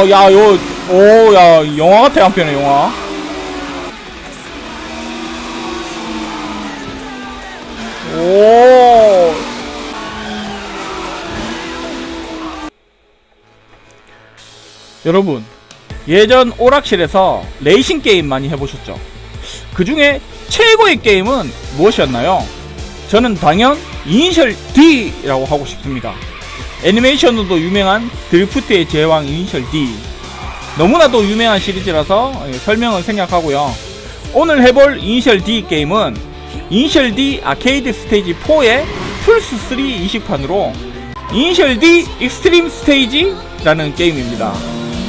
어, 야, 요, 오, 야, 영화 같아, 한편의 영화. 오. 여러분, 예전 오락실에서 레이싱 게임 많이 해보셨죠? 그 중에 최고의 게임은 무엇이었나요? 저는 당연 이니셜 D라고 하고 싶습니다. 애니메이션으로도 유명한 드리프트의 제왕 이니셜 D. 너무나도 유명한 시리즈라서 예, 설명을 생략하고요. 오늘 해볼 이니셜 D 게임은 이니셜 D 아케이드 스테이지 4의 플스 3 이식판으로 이니셜 D 익스트림 스테이지라는 게임입니다.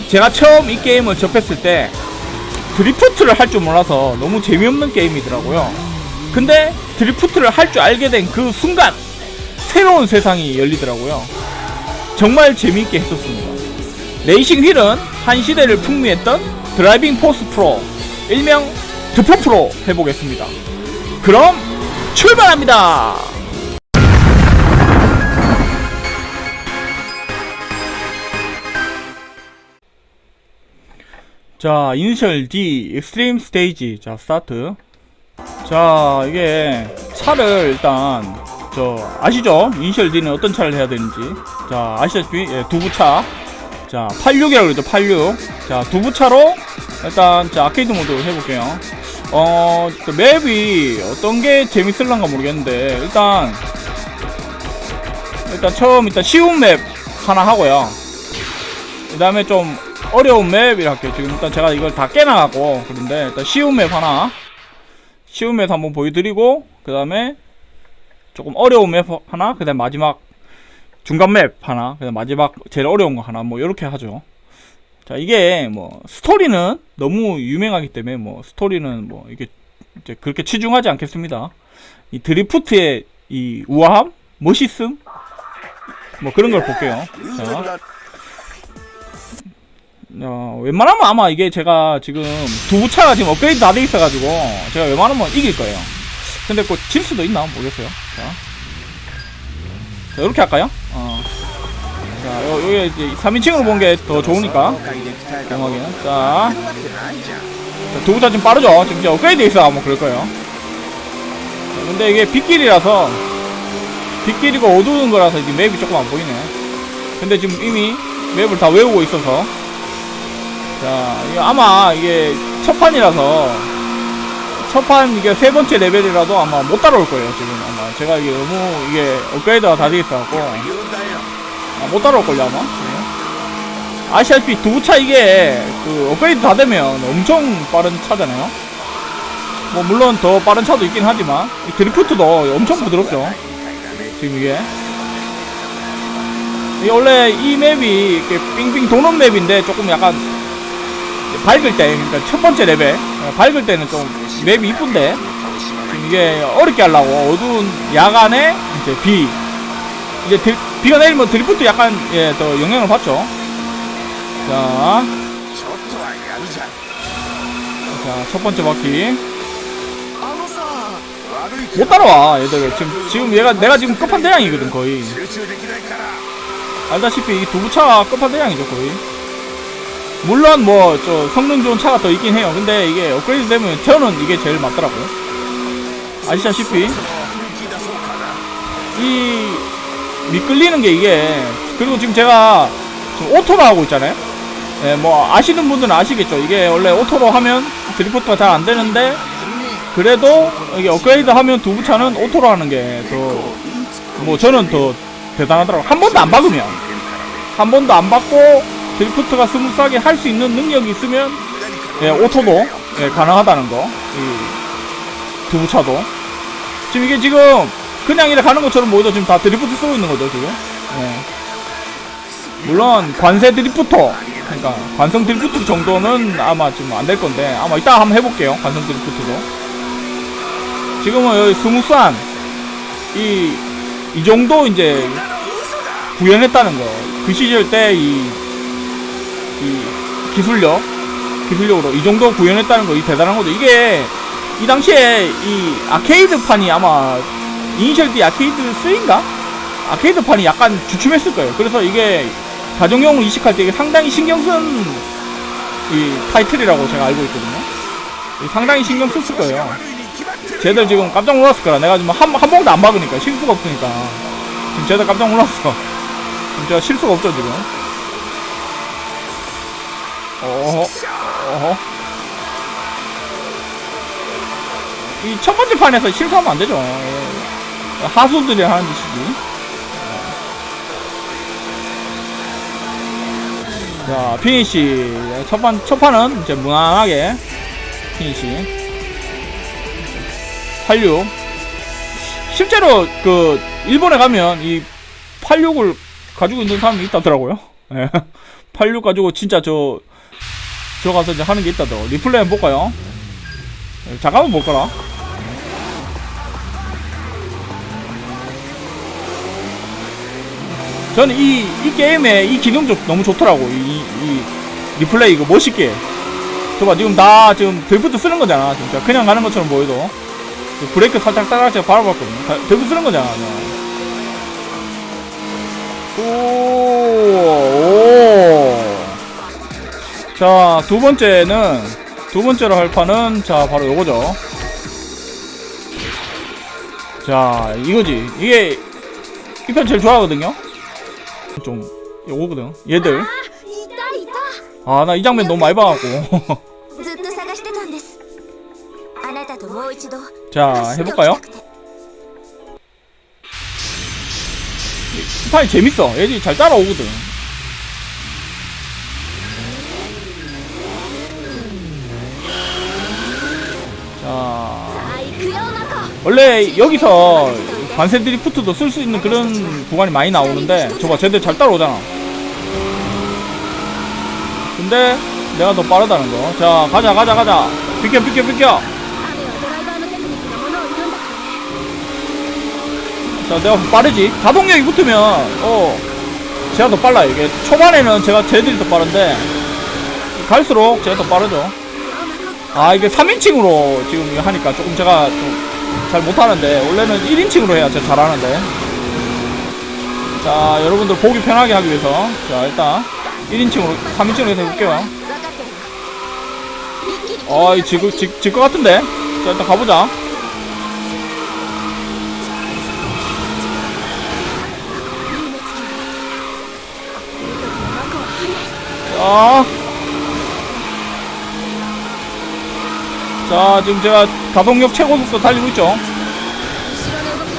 제가 처음 이 게임을 접했을 때 드리프트를 할 줄 몰라서 너무 재미없는 게임이더라고요. 근데 드리프트를 할 줄 알게 된 그 순간 새로운 세상이 열리더라고요. 정말 재미있게 했었습니다. 레이싱 휠은 한 시대를 풍미했던 드라이빙 포스 프로, 일명 드포 프로 해보겠습니다. 그럼 출발합니다! 자, 이니셜 D 익스트림 스테이지. 자, 스타트. 자, 이게 차를 일단 저 아시죠? 이니셜 D는 어떤 차를 해야 되는지. 자, 아시다시피 예, 두부차. 자, 86이라고 그러죠. 86. 자, 두부차로 일단 자, 아케이드 모드 해 볼게요. 어, 그 맵이 어떤 게 재밌을란가 모르겠는데 일단 일단 처음 일단 쉬운 맵 하나 하고요. 그 다음에 좀 어려운 맵이라 할게요. 지금 일단 제가 이걸 다 깨나가고 그런데 일단 쉬운 맵 하나 쉬운 맵 한번 보여드리고 그 다음에 조금 어려운 맵 하나 그 다음 마지막 중간 맵 하나 그 다음 마지막 제일 어려운 거 하나 뭐 이렇게 하죠. 자 이게 뭐 스토리는 너무 유명하기 때문에 뭐 스토리는 뭐 이게 이제 그렇게 치중하지 않겠습니다. 이 드리프트의 이 우아함, 멋있음 뭐 그런 걸 볼게요. 자. 어, 웬만하면 아마 이게 제가 지금 두 차가 지금 업그레이드 다 돼 있어가지고 제가 웬만하면 이길 거예요. 근데 꼭질 수도 있나 모르겠어요. 자, 자 이렇게 할까요? 어. 자, 요, 요 이제 3인칭으로 본 게 더 좋으니까 정하기는. 자, 자 두부차 지금 빠르죠? 지금 이제 업그레이드 있어 아마 그럴 거예요. 자, 근데 이게 빗길이라서 빗길이고 어두운 거라서 이제 맵이 조금 안 보이네. 근데 지금 이미 맵을 다 외우고 있어서 자, 이거 아마 이게 첫 판이라서 첫판 이게 세 번째 레벨이라도 아마 못 따라올 거예요 지금 아마. 제가 이게 너무 이게 업그레이드가 다돼 있어갖고. 아, 못 따라올 걸요 아마? 네. 아시다시피 두부차 이게 그 업그레이드 다 되면 엄청 빠른 차잖아요. 뭐 물론 더 빠른 차도 있긴 하지만 이 드리프트도 엄청 부드럽죠. 지금 이게. 이게 원래 이 맵이 이렇게 빙빙 도는 맵인데 조금 약간 밝을 때, 그러니까 첫 번째 레벨, 어, 밝을 때는 좀 맵이 이쁜데, 이게 어렵게 하려고 어두운 야간에 이제 비, 이제 드, 비가 내리면 드리프트 약간 예, 더 영향을 받죠. 자, 자, 첫 번째 바퀴. 못 따라와, 얘들. 지금, 지금 얘가, 내가 지금 끝판대장이거든, 거의. 알다시피 이 두부차가 끝판대장이죠, 거의. 물론 뭐 저 성능 좋은 차가 더 있긴 해요. 근데 이게 업그레이드 되면 저는 이게 제일 맞더라고요. 아시다시피 이 미끌리는 게 이게 그리고 지금 제가 지금 오토로 하고 있잖아요. 예, 뭐 아시는 분들은 아시겠죠. 이게 원래 오토로 하면 드리프트가 잘 안 되는데 그래도 이게 업그레이드 하면 두부차는 오토로 하는 게 더 뭐 저는 더 대단하더라고요. 한 번도 안 박으면 한 번도 안 받고 드리프트가 스무스하게 할 수 있는 능력이 있으면 예, 오토도 예, 가능하다는 거. 이 두부차도. 지금 이게 지금 그냥 이렇게 가는 것처럼 보이도 지금 다 드리프트 쓰고 있는 거죠, 지금. 예. 물론 관세 드리프터 그러니까 관성 드리프트 정도는 아마 지금 안 될 건데 아마 이따 한번 해볼게요 관성 드리프트도 지금은 여기 스무스한 이, 이 정도 이제 구현했다는 거. 그 시절 때 이, 이 기술력, 기술력으로 이 정도 구현했다는 거, 이 대단한 거죠. 이게 이 당시에 이 아케이드판이 아마 이니셜 D 아케이드 3인가? 아케이드판이 약간 주춤했을 거예요. 그래서 이게 가정용으로 이식할 때 이게 상당히 신경 쓴 이 타이틀이라고 제가 알고 있거든요. 이 상당히 신경 썼을 거예요. 쟤들 지금 깜짝 놀랐을 거라. 내가 지금 한, 한 번도 안 박으니까 실수가 없으니까. 지금 쟤들 깜짝 놀랐어. 제가 실수가 없죠, 지금. 어허, 어허. 이 첫 번째 판에서 실수하면 안 되죠. 예. 하수들이 하는 짓이지. 자, 피니시. 첫 판, 첫 판은 이제 무난하게 피니시. 86. 실제로 그 일본에 가면 이 86을 가지고 있는 사람이 있다더라고요. 예. 86 가지고 진짜 저, 저 가서 이제 하는 게 있다더라고. 리플레이 한번 볼까요? 예, 잠깐만 볼까라. 저는 이, 이 게임에 이 기능 좀 너무 좋더라고. 이, 이 리플레이 이거 멋있게. 저봐 지금 나 지금 드리프트 쓰는 거잖아. 진짜 그냥 가는 것처럼 보여도. 브레이크 살짝 따라 제가 밟아봤거든요. 다- 드리프트 쓰는 거잖아. 그냥. 오, 오. 자, 두 번째는 두 번째로 할 판은 자, 바로 요거죠. 자, 이거지. 이게 이 편 제일 좋아하거든요. 좀 요거거든. 얘들. 아, 아 나이 장면 너무 많이 봐 갖고. 자, 해 볼까요? 스타일 재밌어. 얘들이 잘 따라오거든. 원래 여기서 관세 드리프트도 쓸 수 있는 그런 구간이 많이 나오는데 저거 쟤들 잘 따라오잖아 근데 내가 더 빠르다는 거. 자, 가자, 가자, 가자. 비켜, 비켜, 비켜. 자, 내가 빠르지. 가동력이 붙으면, 어, 제가 더 빨라 이게 초반에는 제가 쟤들이 더 빠른데, 갈수록 제가 더 빠르죠. 아, 이게 3인칭으로 지금 하니까 조금 제가 좀 잘 못하는데 원래는 1인칭으로 해야 제일 잘하는데. 자 여러분들 보기 편하게 하기 위해서. 자 일단 1인칭으로 3인칭으로 해서 볼게요. 어이 지금 질것 같은데? 자 일단 가보자. 아. 자 지금 제가 가속력 최고 속도 달리고 있죠.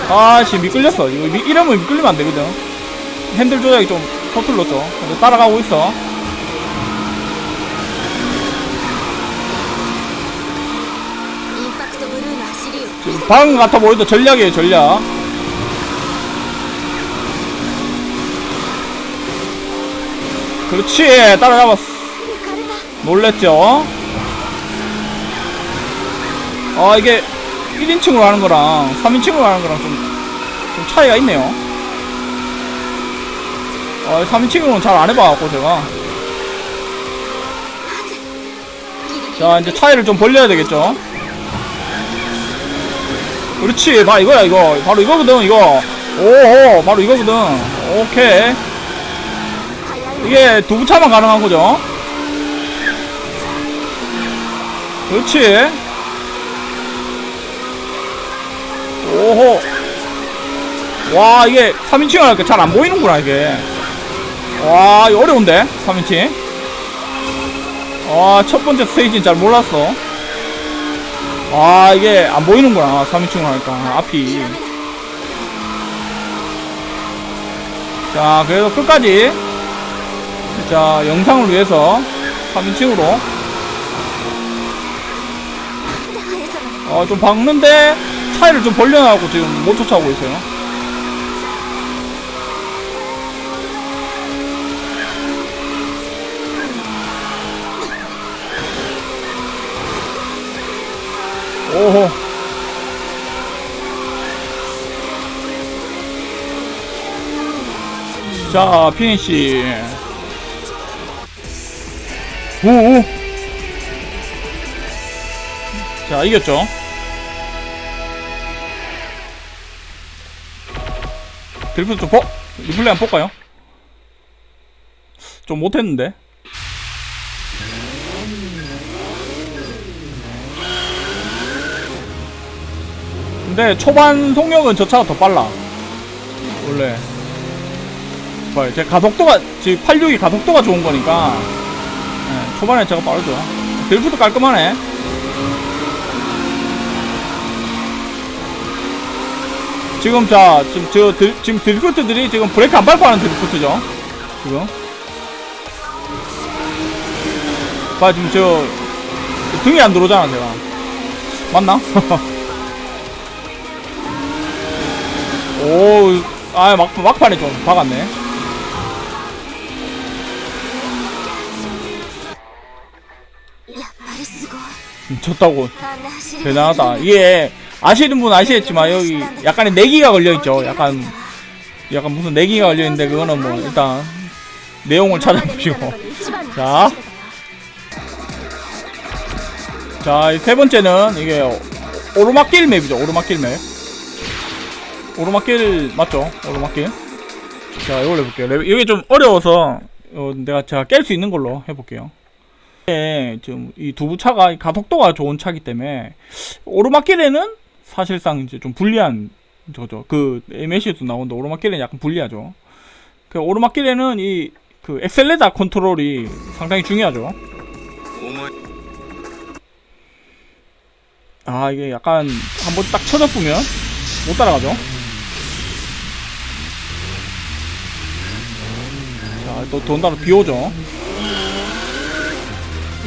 아씨 미끌렸어. 이거 미, 이러면 미끌리면 안되거든. 핸들 조작이 좀 서툴렀죠. 근데 따라가고 있어. 지금 방금 같아 보여도 전략이에요 전략. 그렇지 따라잡았어 놀랬죠? 아 이게 1인칭으로 하는 거랑 3인칭으로 하는 거랑 좀, 좀 차이가 있네요. 아, 어, 3인칭으로는 잘 안 해봐갖고 제가. 자 이제 차이를 좀 벌려야 되겠죠? 그렇지 나 이거야 이거. 바로 이거거든 이거. 오오 바로 이거거든. 오케이. 이게 두부차만 가능한 거죠? 그렇지. 오호. 와 이게 3인칭을 하니까 잘 안보이는구나 이게. 와 이거 어려운데 3인칭? 아 첫번째 스테이지는 잘 몰랐어. 와 이게 안보이는구나 3인칭을 하니까 앞이. 자 그래서 끝까지. 자 영상을 위해서 3인칭으로. 어좀 박는데? 차이를 좀 벌려놔갖고 지금 못 쫓아오고 있어요. 오호. 자, 피니시. 오오. 자, 이겼죠. 드리프트 좀 보, 리플레이 한번 볼까요? 좀 못했는데. 근데 초반 속력은 저 차가 더 빨라. 원래. 봐요. 제 가속도가, 지금 86이 가속도가 좋은 거니까. 예, 초반에 제가 빠르죠. 드리프트 깔끔하네. 지금 자 지금 저 들, 지금 들크트들이 지금 브레이크 안 밟고 하는 드리프트죠? 지금? 봐 지금 저 등이 안 들어오잖아 제가. 맞나? 오아 막, 막판에 좀 박았네. 미쳤다고. 음, 대단하다. 이게 아시는 분 아시겠지만 여기 약간의 내기가 걸려 있죠. 약간 약간 무슨 내기가 걸려 있는데 그거는 뭐 일단 내용을 찾아보시고. 자. 자, 이세 번째는 이게 오르막길 맵이죠. 오르막길 맵. 오르막길 맞죠? 오르막길. 자, 이걸 해볼게요. 레벨- 이게 좀 어려워서 어, 내가 제가 깰 수 있는 걸로 해볼게요. 예, 지금 이 두부 차가 가속도가 좋은 차기 때문에 오르막길에는 사실상 이제 좀 불리한 저죠. 그 MS에도 나오는데 오르막길에는 약간 불리하죠. 그 오르막길에는 이 그 엑셀레다 컨트롤이 상당히 중요하죠. 아 이게 약간 한번 딱 쳐져보면 못 따라가죠. 자, 또 돈다로 비 오죠.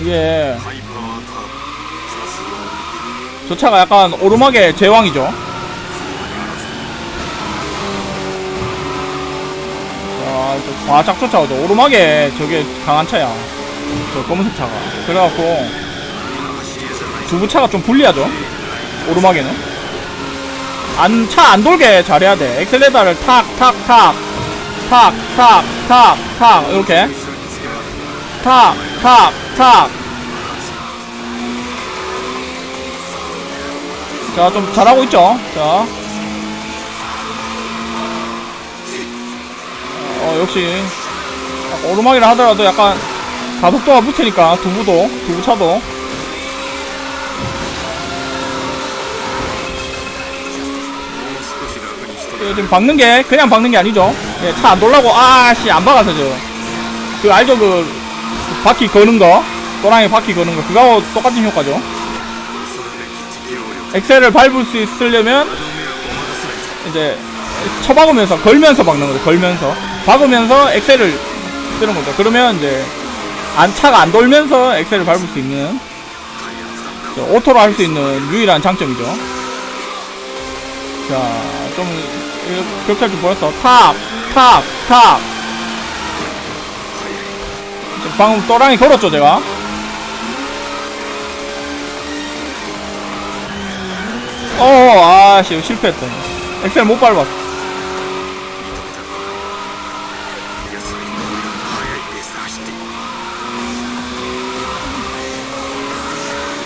이게 저 차가 약간 오르막의 제왕이죠. 과짝 쫓아오죠. 오르막에 저게 강한 차야. 저 검은색 차가. 그래갖고 두부 차가 좀 불리하죠. 오르막에는. 안, 차 안 돌게 잘해야 돼. 엑셀레다를 탁, 탁, 탁. 탁, 탁, 탁, 탁. 이렇게. 탁, 탁, 탁. 자, 좀 잘하고 있죠? 자. 어, 역시. 오르막이라 하더라도 약간 가속도가 붙으니까 두부도, 두부차도. 예, 지금 박는 게 그냥 박는 게 아니죠. 예, 차 안 돌라고 아 씨 안 박아서 저. 그 알죠 그 바퀴 거는 거, 또랑이 바퀴 거는 거 그거하고 똑같은 효과죠. 엑셀을 밟을 수 있으려면 이제 쳐박으면서 걸면서 박는 거죠. 걸면서 박으면서 엑셀을 쓰는 거죠. 그러면 이제 안 차가 안 돌면서 엑셀을 밟을 수 있는 저 오토로 할 수 있는 유일한 장점이죠. 자, 좀 격찰 좀 보였어. 탑, 탑, 탑. 방금 또랑이 걸었죠, 제가. 어, 아씨, 실패했다. 엑셀 못 밟았어.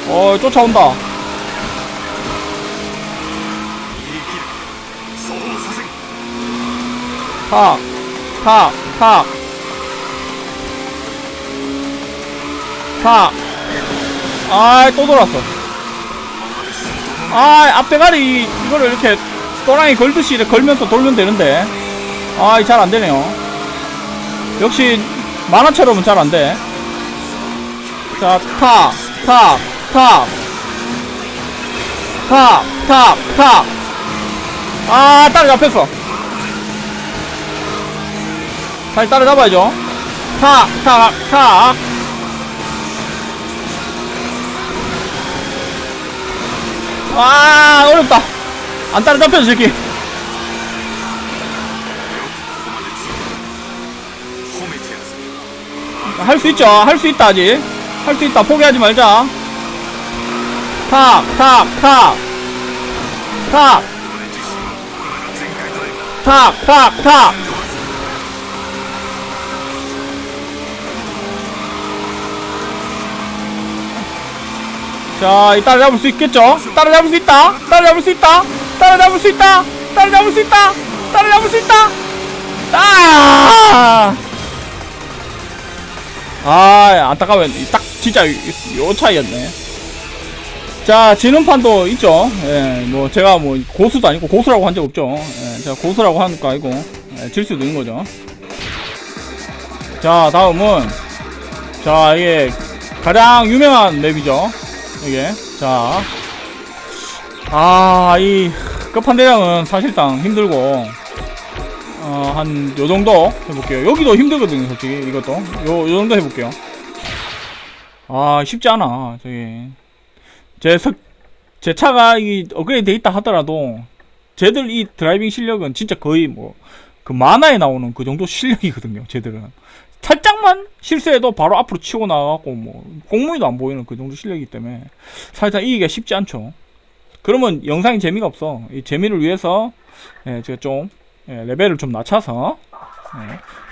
어, 쫓아온다. 탁, 탁, 탁. 탁. 아, 또 돌았어. 아, 앞대가리 이거를 이렇게 또랑이 걸듯이 걸면서 돌면 되는데. 아, 잘 안 되네요. 역시 만화처럼은 잘 안 돼. 자, 탁, 탁, 탁. 탁, 탁, 탁. 아, 따라 잡혔어. 다시 따라 잡아야죠. 탁, 탁, 탁. 아, 어렵다. 안 따라잡혀, 이 새끼. 할 수 있죠. 할 수 있다, 아직. 할 수 있다. 포기하지 말자. 탁, 탁, 탁. 탁. 탁, 탁, 탁. 자, 이 따라잡을 수 있겠죠? 따라잡을 수 있다. 따라잡을 수 있다. 따라잡을 수 있다. 따라잡을 수 있다. 따라잡을 수 있다. 아! 아 안타까워 딱 진짜 요, 요 차이였네 자 지는판도 있죠 예 뭐 제가 뭐 고수도 아니고 고수라고 한 적 없죠 예 제가 고수라고 하니까 아니고 예, 질 수도 있는 거죠 자 다음은 자 이게 가장 유명한 맵이죠 이게 자 아이 끝판대장은 사실상 힘들고 어, 한, 요 정도 해볼게요. 여기도 힘들거든요, 솔직히. 이것도. 요, 요 정도 해볼게요. 아, 쉽지 않아, 저기. 제 석, 제 차가 이 업그레이드 돼 있다 하더라도, 쟤들 이 드라이빙 실력은 진짜 거의 뭐, 그 만화에 나오는 그 정도 실력이거든요, 쟤들은. 살짝만 실수해도 바로 앞으로 치고 나가고, 뭐, 꽁무니도 안 보이는 그 정도 실력이기 때문에, 사실상 이기기가 쉽지 않죠. 그러면 영상이 재미가 없어. 이 재미를 위해서, 예, 제가 좀, 예, 레벨을 좀 낮춰서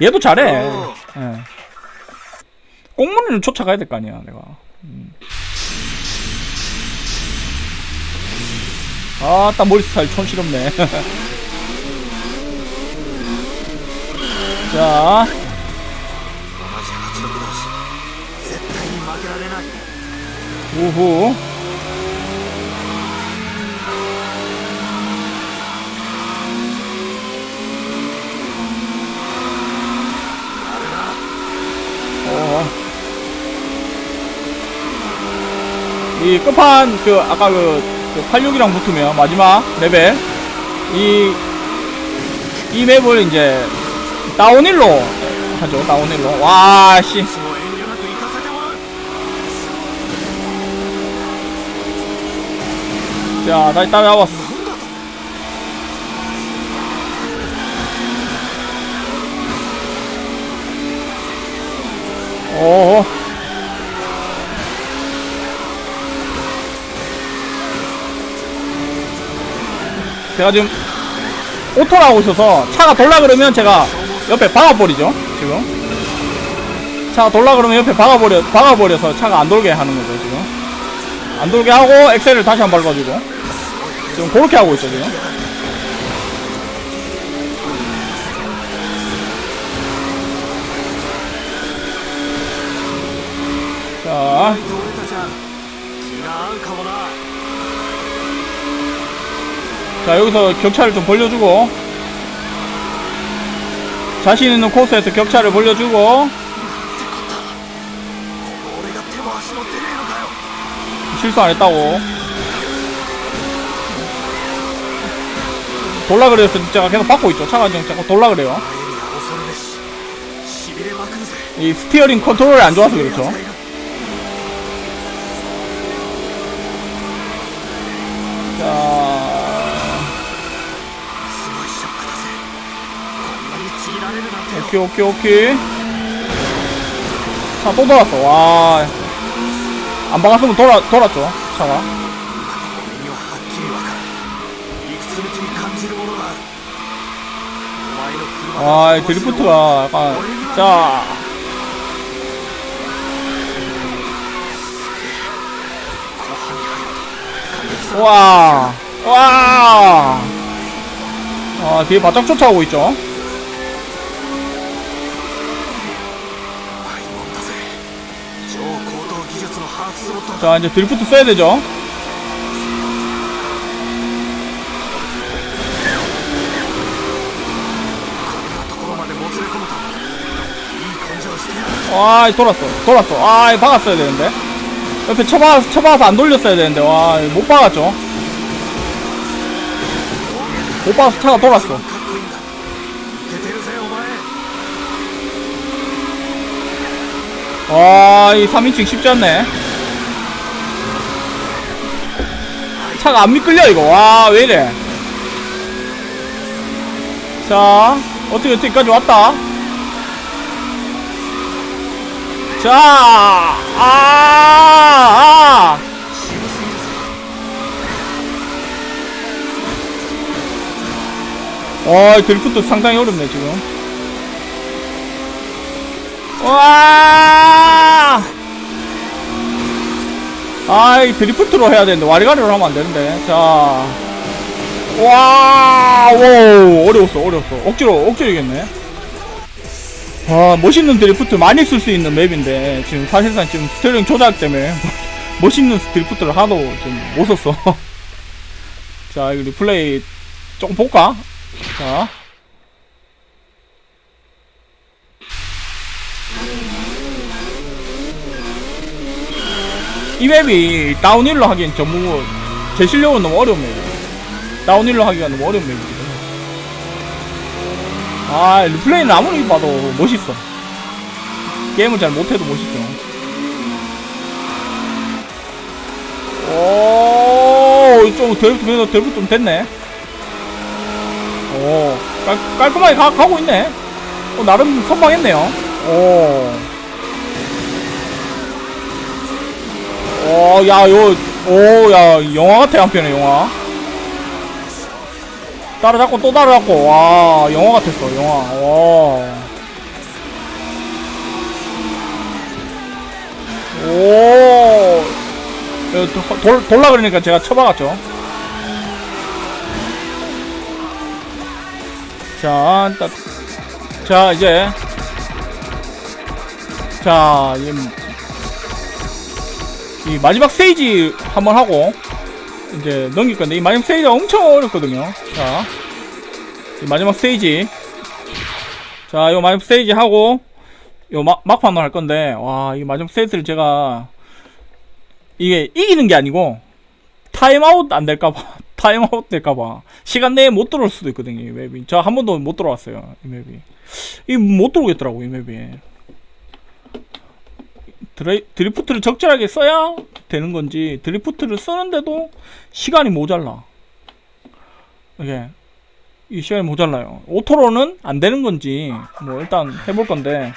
예. 얘도 잘해 예. 꽁무니를 쫓아가야 될 거 아니야 내가 음. 아딱 머리 스타일 촌스럽네 자 絶対に負けられない 우후 어. 이 끝판 그 아까 그, 그 86이랑 붙으면 마지막 레벨 이 이 맵을 이제 다운힐로 하죠 다운힐로 와씨 もう 자 다시 따라잡았어. 오 제가 지금 오토를 하고 있어서 차가 돌라 그러면 제가 옆에 박아버리죠 지금. 차가 돌라 그러면 옆에 박아버려 박아버려서 차가 안 돌게 하는 거죠 지금. 안 돌게 하고 엑셀을 다시 한 번 밟아주고 지금 그렇게 하고 있어 지금. 자. 자, 여기서 격차를 좀 벌려주고. 자신 있는 코스에서 격차를 벌려주고. 실수 안 했다고. 돌라 그래요 진짜 계속 받고 있죠. 차관정 자꾸 어, 돌라 그래요. 이 스티어링 컨트롤이 안 좋아서 그렇죠. 자. 오케이 오케이 오케이. 자 또 돌았어. 와안 박았으면 돌아, 돌았죠 차가 아, 드리프트가 약간, 자. 와, 와. 아, 뒤에 바짝 쫓아오고 있죠. 자, 이제 드리프트 써야 되죠. 아 돌았어. 돌았어. 아 박았어야 되는데. 옆에 쳐봐, 쳐봐서 안 돌렸어야 되는데. 와못 박았죠. 못 박아서 차가 돌았어. 와이 3인칭 쉽지 않네. 차가 안 미끌려 이거. 와 왜이래. 자 어떻게 여기까지 왔다? 자, 아, 아. 어, 드리프트 상당히 어렵네, 지금. 와! 아이, 드리프트로 해야 되는데, 와리가리로 하면 안 되는데. 자. 와, 오, 어려웠어, 어려웠어. 억지로, 억지로 이겼네. 와 멋있는 드리프트 많이 쓸 수 있는 맵인데 지금 사실상 지금 스티어링 조작 때문에 멋있는 드리프트를 하도 좀 못 썼어. 자 이거 리플레이 조금 볼까? 자. 이 맵이 다운힐로 하기엔 전부 제 실력은 너무 어려운 맵이에요. 다운힐로 하기가 너무 어려운 맵이거든 아 리플레이는 아무리 봐도 멋있어. 게임을 잘 못해도 멋있죠. 오좀 그래도 드리프트 좀 됐네. 오 깔, 깔끔하게 가, 가고 있네. 어, 나름 선방했네요. 오. 오, 야, 요, 오, 야, 영화 같아, 한편의 영화. 따라잡고 또 따라잡고, 와, 영화 같았어, 영화, 와. 오, 돌, 돌라 그러니까 제가 쳐박았죠. 자, 딱, 자, 이제, 자, 이, 이 마지막 스테이지 한번 하고 이제 넘길 건데 이 마지막 스테이지가 엄청 어렵거든요. 자, 이 마지막 스테이지. 자, 요 마지막 스테이지 하고 요 막, 막판으로 할 건데 와, 이 마지막 스테이지를 제가 이게 이기는 게 아니고 타임아웃 안 될까봐 타임아웃 될까봐 시간 내에 못 들어올 수도 있거든요. 이 맵이. 저 한 번도 못 들어왔어요. 이 맵이. 이 못 들어오겠더라고 이 맵이. 드레, 드리프트를 적절하게 써야 되는 건지 드리프트를 쓰는데도 시간이 모자라. 이게 이 시간이 모자라요. 오토로는 안 되는 건지 뭐 일단 해볼 건데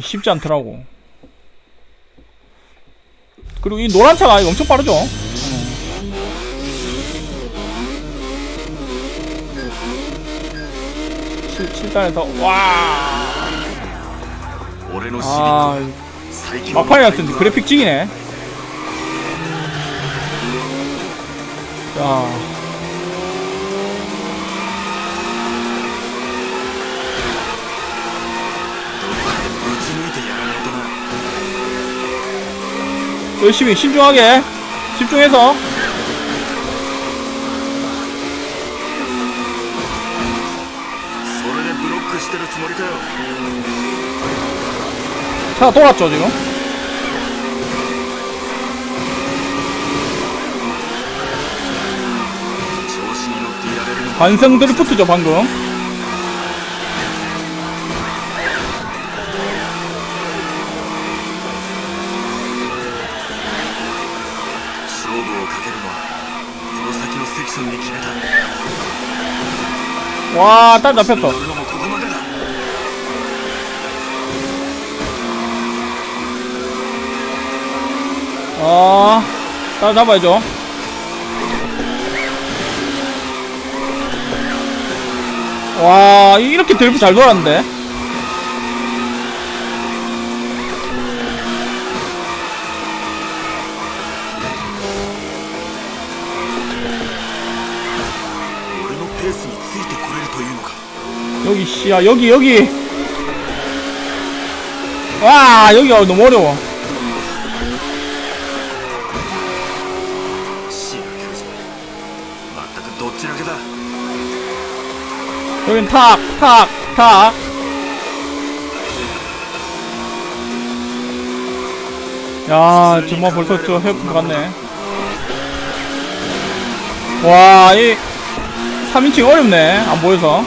쉽지 않더라고. 그리고 이 노란 차가 엄청 빠르죠? 어. 7단에서 와. 아, 아, 막판에 같은데 그래픽 찍이네. 자. 열심히 신중하게 집중해서 하나 또 났죠 지금 관성 드리프트죠 방금 와, 딱 잡혔어. 따라 잡아야죠. 와 이렇게 드리프 잘 돌았는데? 여기 씨야 여기 여기. 와 여기 너무 어려워. 여긴 탁 탁 탁. 야 정말 벌써 저 회복 갔네. 와 이 3인칭 어렵네 안 보여서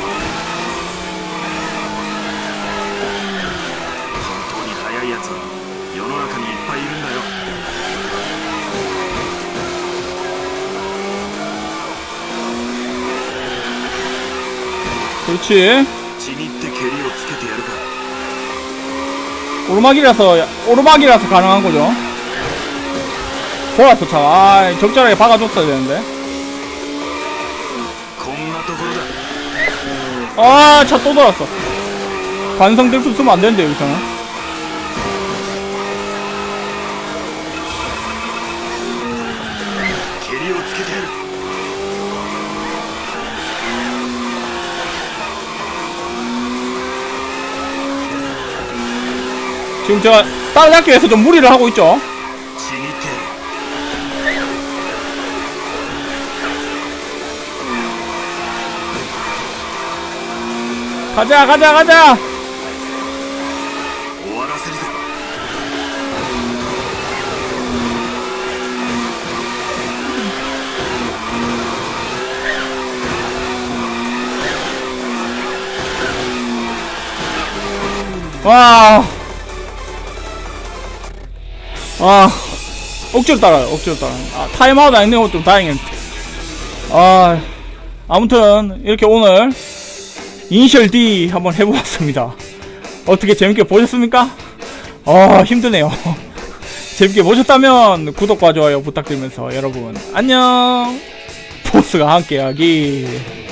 그렇지. 오르막이라서 오르막이라서 가능한 거죠. 보라 도착. 아, 적절하게 박아줬어야 되는데. 아, 차 또 돌았어. 반성 들수 있으면 안 되는데 여기서는. 지금 제가 따라잡기 위해서 좀 무리를 하고 있죠. 가자 가자 가자 와 아. 억지로 따라요, 억지로 따라요. 아, 타임아웃 안 있는 것도 다행이네. 아. 아무튼, 이렇게 오늘, 이니셜 D 한번 해보았습니다. 어떻게 재밌게 보셨습니까? 아, 힘드네요. 재밌게 보셨다면, 구독과 좋아요 부탁드리면서, 여러분, 안녕! 보스가 함께하기.